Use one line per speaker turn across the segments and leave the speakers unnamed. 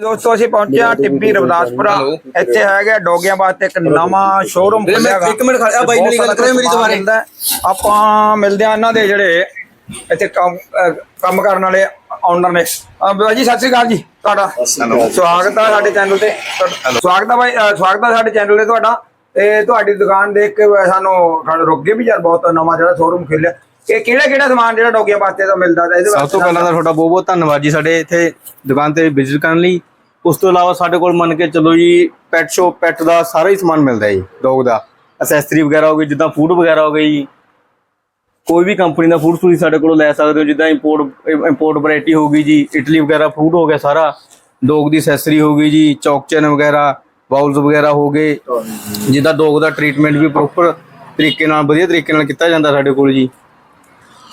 ਦੋਸਤੋ ਅਸੀਂ ਪਹੁੰਚੇ ਹਾਂ ਟਿੱਬੀ ਰਵਦਾਸਪੁਰਾ। ਇੱਥੇ ਹੈਗਾ ਡੋਗਿਆਂ ਵਾਸਤੇ ਇੱਕ ਨਵਾਂ ਸ਼ੋਰੂਮ ਖੁੱਲਿਆਗਾ
ਇੱਕ ਮਿੰਟ ਖੜ੍ਹ- ਆ ਬਾਈ ਨਾਲ ਗੱਲ ਕਰਿਓ ਮੇਰੀ ਦੁਬਾਰੇ।
ਆਪਾਂ ਮਿਲਦੇ ਆ ਇਹਨਾਂ ਦੇ ਜਿਹੜੇ ਇੱਥੇ ਕੰਮ ਕਰਨ ਵਾਲੇ ਓਨਰ ਨੇ। ਅਹ ਬਾਈ ਜੀ ਸਤਿ ਸ੍ਰੀ ਅਕਾਲ ਜੀ ਤੁਹਾਡਾ। ਸਵਾਗਤ ਹੈ ਸਾਡੇ ਚੈਨਲ ਤੇ। ਸਵਾਗਤ ਹੈ ਬਾਈ ਸਵਾਗਤ ਹੈ ਸਾਡੇ ਚੈਨਲ ਤੇ ਤੁਹਾਡਾ। ਤੇ ਤੁਹਾਡੀ ਦੁਕਾਨ ਦੇਖ ਕੇ ਸਾਨੂੰ ਸਾਨੂੰ ਰੁਕ ਗਏ ਵੀ ਯਾਰ ਬਹੁਤ ਨਵਾਂ ਜਿਹੜਾ ਸ਼ੋਰੂਮ ਖੁੱਲਿਆ। ਇਹ ਕਿਹੜਾ ਕਿਹੜਾ ਸਮਾਨ ਜਿਹੜਾ ਡੋਗਿਆਂ ਵਾਸਤੇ ਤਾਂ ਮਿਲਦਾ ਇਹਦੇ
ਸਭ ਤੋਂ ਪਹਿਲਾਂ ਤਾਂ ਤੁਹਾਡਾ ਬਹੁਤ ਬਹੁਤ ਧੰਨਵਾਦ ਜੀ ਸਾਡੇ ਇੱਥੇ ਦੁਕਾਨ ਤੇ ਵਿਜ਼ਿਟ ਕਰਨ ਲਈ। ਉਸ ਤੋਂ ਇਲਾਵਾ ਸਾਡੇ ਕੋਲ ਮੰਨ ਕੇ ਚੱਲੋ ਜੀ ਪੈਟ ਸ਼ੋਪ ਪੈਟ ਦਾ ਸਾਰਾ ਹੀ ਸਮਾਨ ਮਿਲਦਾ ਹੈ ਜੀ ਡੌਗ ਦਾ। ਅਸੈਸਰੀ ਵਗੈਰਾ ਹੋ ਗਈ ਜਿੱਦਾਂ ਫੂਡ ਵਗੈਰਾ ਹੋ ਗਈ ਜੀ। ਕੋਈ ਵੀ ਕੰਪਨੀ ਦਾ ਫੂਡ ਤੁਸੀਂ ਸਾਡੇ ਕੋਲੋਂ ਲੈ ਸਕਦੇ ਹੋ ਜਿੱਦਾਂ ਇੰਪੋਰਟ ਇੰਪੋਰਟ ਵੈਰਾਈਟੀ ਹੋ ਗਈ ਜੀ ਇਟਲੀ ਵਗੈਰਾ ਫੂਡ ਹੋ ਗਿਆ ਸਾਰਾ। ਡੌਗ ਦੀ ਅਸੈਸਰੀ ਹੋ ਗਈ ਜੀ ਚੌਕ ਚੈਨ ਵਗੈਰਾ ਬਾਉਲਸ ਵਗੈਰਾ ਹੋ ਗਏ। ਜਿੱਦਾਂ ਡੌਗ ਦਾ ਟ੍ਰੀਟਮੈਂਟ ਵੀ ਪ੍ਰੋਪਰ ਤਰੀਕੇ ਨਾਲ ਵਧੀਆ ਤਰੀਕੇ ਨਾਲ ਕੀਤਾ ਜਾਂਦਾ ਸਾਡੇ ਕੋਲ ਜੀ।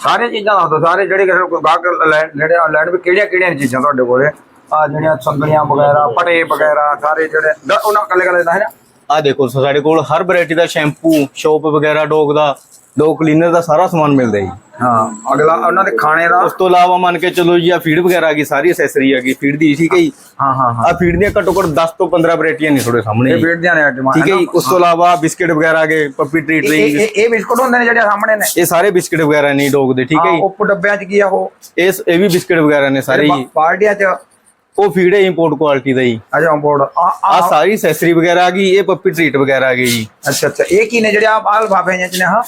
ਸਾਰੇ ਚੀਜ਼ਾਂ ਦੱਸ ਦਿਓ ਸਾਰੇ ਜਿਹੜੇ ਕਿਸੇ ਨੂੰ ਗਾਹਕ ਲੈਣ ਜਿਹੜੇ ਲੈਣ ਵੀ ਕਿਹੜੀਆਂ ਕਿਹੜੀਆਂ ਚੀਜ਼ਾਂ ਤੁਹਾਡੇ ਕੋਲੇ? ਆ ਜਿਹੜੀਆਂ ਸੰਗਲੀਆਂ ਵਗੈਰਾ, ਪਟੇ ਵਗੈਰਾ, ਸਾਰੇ ਜਿਹੜੇ ਦ- ਉਹਨਾਂ ਕੱਲੇ ਕੱਲੇ ਦਾ ਹੈ ਨਾ।
ਆ ਦੇਖੋ ਸਾਡੇ ਕੋਲ ਹਰ ਵੈਰਾਈਟੀ ਦਾ ਸ਼ੈਂਪੂ ਸ਼ੋਪ ਵਗੈਰਾ ਡੋਗ ਦਾ ਡੋਗ ਕਲੀਨਰ ਦਾ ਸਾਰਾ ਸਮਾਨ ਮਿਲਦਾ ਜੀ।
ਹਾਂ ਅਗਲਾ ਉਹਨਾਂ ਦੇ ਖਾਣੇ ਦਾ।
ਉਸ ਤੋਂ ਇਲਾਵਾ ਮੰਨ ਕੇ ਚਲੋ ਜੀ ਆ ਫੀਡ ਵਗੈਰਾ ਆ ਗਈ ਸਾਰੀ ਐਸੈਸਰੀ ਆ ਗਈ ਫੀਡ ਦੀ ਠੀਕ ਹੈ ਜੀ?
ਹਾਂ ਹਾਂ ਹਾਂ।
ਆ ਫੀਡ ਦੀਆਂ ਘੱਟੋ ਘੱਟ 10 ਤੋਂ 15 ਵੈਰਾਈਟੀਆਂ ਨੇ ਤੁਹਾਡੇ ਸਾਹਮਣੇ
ਇਹ। ਬੀਟ ਦੀਆਂ ਨੇ ਆਈਟਮਾਂ
ਠੀਕ ਹੈ ਜੀ? ਉਸ ਤੋਂ ਇਲਾਵਾ ਬਿਸਕਟ ਵਗੈਰਾ ਆ ਗਏ ਪੱਪੀ ਟ੍ਰੀਟ
ਇਹ
ਲਈ।
ਇਹ- ਬਿਸਕੁਟ ਹੁੰਦੇ ਨੇ ਜਿਹੜੇ ਸਾਹਮਣੇ ਨੇ?
ਇਹ ਸਾਰੇ ਬਿਸਕਟ ਵਗੈਰਾ ਨੇ ਡੋਗ ਦੇ ਠੀਕ ਹੈ
ਹਾਂ,
ਜੀ?
ਉਹ ਡੱਬਿਆਂ 'ਚ ਕੀ ਆ ਉਹ?
ਇਹ ਇਹ ਵੀ ਬਿਸਕਟ ਵਗੈਰਾ ਨੇ ਸਾਰੇ ਜੀ।
ਪਾਰਟੀਆਂ 'ਚ
ਉਹ ਫੀਡ ਹੈ ਇੰਪੋਰਟ ਕੁਆਲਿਟੀ ਦਾ ਜੀ।
ਅਜਾ ਔਨਬੋਰਡ ਆ
ਆ
ਆ
ਸਾਰੀ ਐਸੈਸਰੀ ਵਗੈਰਾ ਆ ਗਈ ਇਹ ਪੱਪੀ ਟ੍ਰੀਟ ਵਗੈਰਾ ਆ ਗਈ ਜੀ।
ਅੱਛਾ ਅੱਛਾ। ਇਹ ਕੀ ਨੇ ਜਿਹੜੇ ਆ ਆਹ ਲਿਫਾਫੇ ਨੇ ਹਾਂ?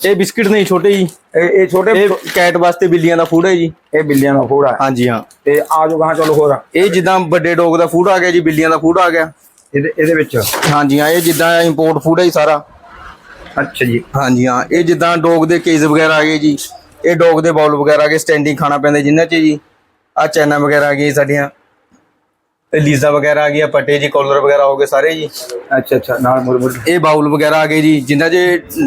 ਇਹ ਬਿਸਕਟ ਨਹੀਂ ਛੋਟੇ ਜੀ।
ਇਹ ਇਹ ਛੋਟੇ
ਕੈਟ ਵਾਸਤੇ ਬਿੱਲੀਆਂ ਦਾ ਫੂਡ ਹੈ ਜੀ।
ਇਹ ਬਿੱਲੀਆਂ ਦਾ ਫੂਡ ਆ।
ਹਾਂਜੀ ਹਾਂ।
ਤੇ ਆ ਜੋ ਗਾਂ ਚਲੋ ਹੋਰ।
ਇਹ ਜਿੱਦਾਂ ਵੱਡੇ ਡੋਗ ਦਾ ਫੂਡ ਆ ਗਿਆ ਜੀ ਬਿੱਲੀਆਂ ਦਾ ਫੂਡ ਆ ਗਿਆ।
ਇਹਦੇ ਇਹਦੇ ਵਿੱਚ?
ਹਾਂਜੀ ਹਾਂ ਇਹ ਜਿੱਦਾਂ ਇੰਪੋਰਟ ਫੂਡ ਹੈ ਜੀ ਸਾਰਾ।
ਅੱਛਾ ਜੀ।
ਹਾਂਜੀ ਹਾਂ ਇਹ ਜਿੱਦਾਂ ਡੋਗ ਦੇ ਕੇਜ ਵਗੈਰਾ ਆ ਗਏ ਜੀ। ਇਹ ਡੋਗ ਦੇ ਬਾਉਲ ਵਗੈਰਾ ਆ ਗਏ ਸਟੈਂਡਿੰਗ ਖਾਣਾ ਪੈਂਦਾ ਜਿੰਨਾਂ 'ਚ ਜੀ। ਆ ਚੈਨਾ ਵਗੈਰਾ ਆ ਗਈ ਸਾਡੀਆਂ। ਲੀਜ਼ਾ ਵਗੈਰਾ ਆ ਗਈ ਪੱਟੇ ਜੀ ਕਾਲਰ ਵਗੈਰਾ ਹੋ ਗਏ ਸਾਰੇ ਜੀ।
ਅੱਛਾ ਅੱਛਾ ਨਾਲ ਮੁਰ ਮੁਰ
ਇਹ ਬਾਉਲ ਵਗੈਰਾ ਆ ਗਏ ਜੀ ਜਿੰਨਾਂ 'ਚ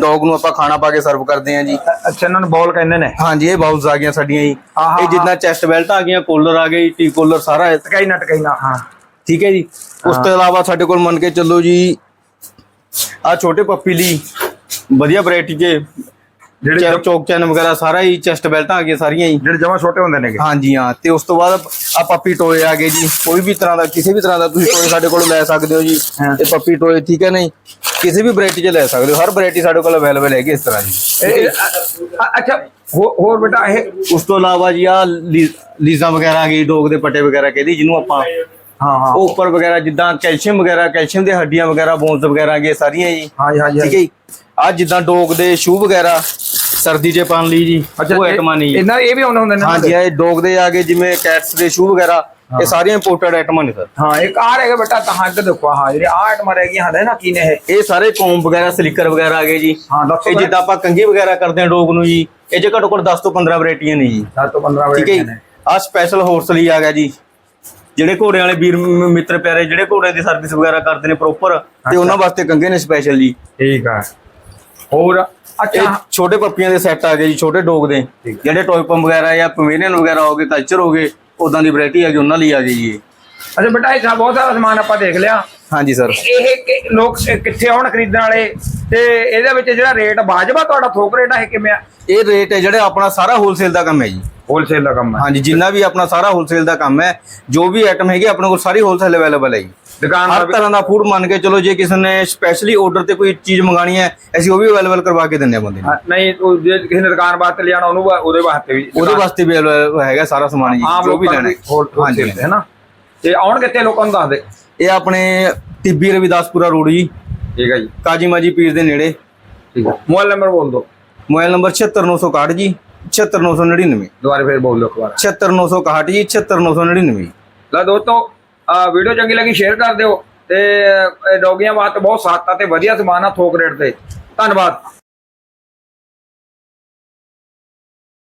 ਡੋਗ ਨੂੰ ਆਪਾਂ ਖਾਣਾ ਪਾ ਕੇ ਸਰਵ ਕਰਦੇ ਆ ਜੀ।
ਅੱਛਾ ਇਹਨਾਂ ਨੂੰ ਬੋਲ ਕਹਿੰਦੇ ਨੇ?
ਹਾਂਜੀ ਇਹ ਬਾਉਲਸ ਆ ਗਈਆਂ ਸਾਡੀਆਂ ਜੀ। ਇਹ ਜਿੱਦਾਂ ਚੈਸਟ ਬੈਲਟ ਆ ਗਈਆਂ ਕਾਲਰ ਆ ਗਈ ਟੀ ਕਾਲਰ ਸਾਰਾ।
ਟਕਾਈ ਨਾ ਟਕਾਈ ਨਾ ਹਾਂ।
ਠੀਕ ਹੈ ਜੀ। ਉਸ ਤੋਂ ਇਲਾਵਾ ਸਾਡੇ ਕੋਲ ਮੰਨ ਕੇ ਚੱਲੋ ਜੀ ਆ ਛੋਟੇ ਪੱਪੀ ਲਈ ਵਧੀਆ ਵੈਰਾਈਟੀ ਦੇ
ਜਿਹੜੇ
ਚੈਕ ਚੈਨ ਵਗੈਰਾ ਸਾਰਾ ਹੀ ਚੈਸਟ ਬੈਲਟਾਂ ਆ ਗਈਆਂ ਸਾਰੀਆਂ ਹੀ।
ਜਿਹੜੇ ਜਮਾ ਛੋਟੇ ਹੁੰਦੇ ਨੇਗੇ।
ਹਾਂਜੀ ਹਾਂ ਤੇ ਉਸ ਤੋਂ ਬਾਅਦ ਆ ਪੱਪੀ ਟੋਏ ਆ ਗਏ ਜੀ। ਕੋਈ ਵੀ ਤਰ੍ਹਾਂ ਦਾ ਕਿਸੇ ਵੀ ਤਰ੍ਹਾਂ ਦਾ ਤੁਸੀਂ ਟੋਏ ਸਾਡੇ ਕੋਲ ਲੈ ਸਕਦੇ ਹੋ ਜੀ। ਤੇ ਪੱਪੀ ਟੋਏ ਠੀਕ ਹੈ ਨਹੀਂ? ਕਿਸੇ ਵੀ ਵੈਰਾਈਟੀ 'ਚ ਲੈ ਸਕਦੇ ਹੋ। ਹਰ ਵੈਰਾਈਟੀ ਸਾਡੇ ਕੋਲ ਅਵੇਲੇਬਲ ਹੈਗੀ ਇਸ ਤਰ੍ਹਾਂ ਦੀ
ਅ- ਅੱਛਾ ਹੋਰ ਬੇਟਾ ਇਹ
ਉਸ ਤੋਂ ਇਲਾਵਾ ਜੀ ਆ ਲੀਜ਼ਾ ਵਗੈਰਾ ਆ ਗਈ ਡੋਗ ਦੇ ਪੱਟੇ ਵਗੈਰਾ ਕਹਿੰਦੀ ਜਿਹਨੂੰ ਆਪਾਂ
ਹਾਂ ਹਾਂ।
ਉਹ ਉੱਪਰ ਵਗੈਰਾ ਜਿੱਦਾਂ ਕੈਲਸ਼ੀਅਮ ਵਗੈਰਾ ਕੈਲਸ਼ੀਅਮ ਦੇ ਹੱਡੀਆਂ ਵਗੈਰਾ ਬੋਨਸ ਵਗੈਰਾ ਆ ਗਏ ਸਾਰੀਆਂ ਜੀ।
ਹਾਂਜੀ ਹਾਂਜੀ
ਠੀਕ ਹੈ ਜੀ। ਆ ਜਿੱਦਾਂ ਡੋਗ ਦੇ ਸ਼ੂ ਵਗੈਰਾ ਸਰਦੀ 'ਚ ਪਾਉਣ ਲਈ ਜੀ ਉਹ ਆਈਟਮਾਂ ਨਹੀਂ।
ਇਹਨਾਂ ਇਹ ਵੀ ਆਉਂਦੇ ਹੁੰਦੇ ਨੇ
ਹਾਂਜੀ ਇਹ ਡੋਗ ਦੇ ਆ ਗਏ ਜਿਵੇਂ ਕੈਟਸ ਦੇ ਸ਼ੂ ਵਗੈਰਾ ਇਹ ਸਾਰੀਆਂ ਇੰਪੋਰਟਡ ਆਈਟਮਾਂ ਨੇ ਸਰ।
ਹਾਂ ਇੱਕ ਆ ਰਹੇਗਾ ਬੇਟਾ ਤਾਂ ਇੱਧਰ ਦੇਖੋ ਹਾਂ ਜਿਹੜੇ ਆ ਆਈਟਮਾਂ ਰਹਿ ਗਈਆਂ ਹਨ ਨਾ ਕੀ ਨੇ ਇਹ?
ਇਹ ਸਾਰੇ ਕੋਮ ਵਗੈਰਾ ਸਲਿੱਕਰ ਵਗੈਰਾ ਆ ਗਏ ਜੀ।
ਹਾਂ ਦੱਸੋ
ਇਹ ਜਿੱਦਾਂ ਆਪਾਂ ਕੰਘੀ ਵਗੈਰਾ ਕਰਦੇ ਹਾਂ ਡੋਗ ਨੂੰ ਜੀ ਇਹ ਜੇ ਘੱਟੋ ਘੱਟ 10 ਤੋਂ 15 ਵੈਰਾਈਟੀਆਂ ਨੇ ਜੀ।
7 ਤੋਂ 15
ਠੀਕ ਹੈ ਜੀ। ਆ ਸਪੈਸ਼ਲ ਹਾਰਸ ਲਈ ਆ ਗਿਆ ਜੀ। ਜਿਹੜੇ ਘੋੜੇ ਵਾਲੇ ਵੀਰ ਮਿੱਤਰ ਪਿਆਰੇ ਜਿਹੜੇ ਘੋੜੇ ਦੀ ਸਰਵਿਸ ਵਗੈਰਾ ਕਰਦੇ ਨੇ ਪ੍ਰੋਪਰ ਤੇ ਉਹਨਾਂ ਵਾਸਤੇ ਕੰਘੇ ਨੇ ਸਪੈਸ਼ਲ ਜੀ
ਠੀਕ ਆ। ਹੋਰ ਅੱਛਾ।
ਛੋਟੇ ਪੱਪੀਆਂ ਦੇ ਸੈੱਟ ਆ ਗਏ ਜੀ ਛੋਟੇ ਡੋਗ ਦੇ। ਜਿਹੜੇ ਟੋਏ ਪੰਪ ਵਗੈਰਾ ਜਾਂ ਪਵੇਲੀਅਨ ਵਗੈਰਾ ਹੋ ਗਏ ਕਲਚਰ ਹੋ ਗਏ ਉਦਾਂ ਦੀ ਵੈਰਾਈਟੀ ਆ ਗਈ ਉਹਨਾਂ ਲਈ ਆ ਗਈ ਜੀ।
ਅੱਛਾ ਬੇਟਾ ਇਹ ਬਹੁਤ ਸਾਰਾ ਸਮਾਨ ਆਪਾਂ ਦੇਖ ਲਿਆ।
ਹਾਂਜੀ ਸਰ
ਇਹ ਲੋਕ ਕਿੱਥੇ ਆਉਣ ਖਰੀਦਣ ਵਾਲੇ? ਤੇ ਇਹਦੇ ਵਿੱਚ ਜਿਹੜਾ ਰੇਟ ਵਾਜਬਾ ਤੁਹਾਡਾ ਥੋਕ ਰੇਟ ਆ ਇਹ ਕਿਵੇਂ ਆ?
ਇਹ ਰੇਟ ਹੈ ਜਿਹੜਾ ਆਪਣਾ ਸਾਰਾ ਹੋਲਸੇਲ ਦਾ ਕੰਮ ਹੈ ਜੀ।
ਹੋਲਸੇਲ ਦਾ ਕੰਮ ਹੈ।
ਹਾਂਜੀ ਜਿੰਨਾ ਵੀ ਆਪਣਾ ਸਾਰਾ ਹੋਲਸੇਲ ਦਾ ਕੰਮ ਹੈ ਜੋ ਵੀ ਆਈਟਮ ਹੈਗੇ ਆਪਣੇ ਕੋਲ ਸਾਰੀ ਹੋਲਸੇਲ ਅਵੇਲੇਬਲ ਹੈ ਜੀ।
ਦੁਕਾਨ
ਹਰ ਤਰ੍ਹਾਂ ਦਾ ਫੂਡ ਮੰਨ ਕੇ ਚਲੋ ਜੇ ਕਿਸੇ ਨੇ ਸਪੈਸ਼ਲੀ ਆਰਡਰ ਤੇ ਕੋਈ ਚੀਜ਼ ਮੰਗਾਣੀ ਹੈ ਅਸੀਂ ਉਹ ਵੀ ਅਵੇਲੇਬਲ ਕਰਵਾ ਕੇ ਦਿੰਦੇ ਹਾਂ ਬੰਦੇ ਨੂੰ।
ਨਹੀਂ ਉਹ ਜੇ ਕਿਸੇ ਨੇ ਦੁਕਾਨ ਵਾਸਤੇ ਲਿਆਣਾ ਉਹਨੂੰ ਉਹਦੇ ਵਾਸਤੇ ਵੀ
ਉਹਦੇ ਵਾਸਤੇ ਵੀ ਹੈਗਾ ਸਾਰਾ ਸਮਾਨ ਜੀ ਜੋ ਵੀ ਲੈਣਾ
ਦੀ
ਹਾਂਜੀ
ਹੈ ਨਾ ਤੇ ਆਉਣ ਕਿੱਥੇ ਲੋਕਾਂ ਨੂੰ ਦੱਸ ਦੇ।
ਇਹ ਆਪਣੇ ਟਿੱਬੀ ਰਵਿਦਾਸਪੁਰਾ ਰੋਡ ਜੀ।
ਠੀਕ ਹੈ ਜੀ।
ਕਾਜੀ ਮਾਜੀ ਪੀਰ ਦੇ ਨੇੜੇ।
ਠੀਕ ਹੈ। ਮੋਬਾਈਲ ਨੰਬਰ ਬੋਲ ਦਿਓ।
ਮੋਬਾਈਲ ਨੰਬਰ 76961 ਜੀ। 76999
ਦੁਬਾਰਾ ਫੇਰ ਬੋਲ ਦਿਓ ਇੱਕ ਵਾਰ
76961 ਜੀ 76999
ਲੈ ਦੋਸਤੋ ਆ ਵੀਡੀਓ ਚੰਗੀ ਲੱਗੀ ਸ਼ੇਅਰ ਕਰ ਦਿਓ ਤੇ ਡੌਗੀਆਂ ਵਾਸਤੇ ਬਹੁਤ ਸਸਤਾ ਤੇ ਵਧੀਆ ਸਮਾਨ ਆ ਥੋਕ ਰੇਟ ਤੇ। ਧੰਨਵਾਦ।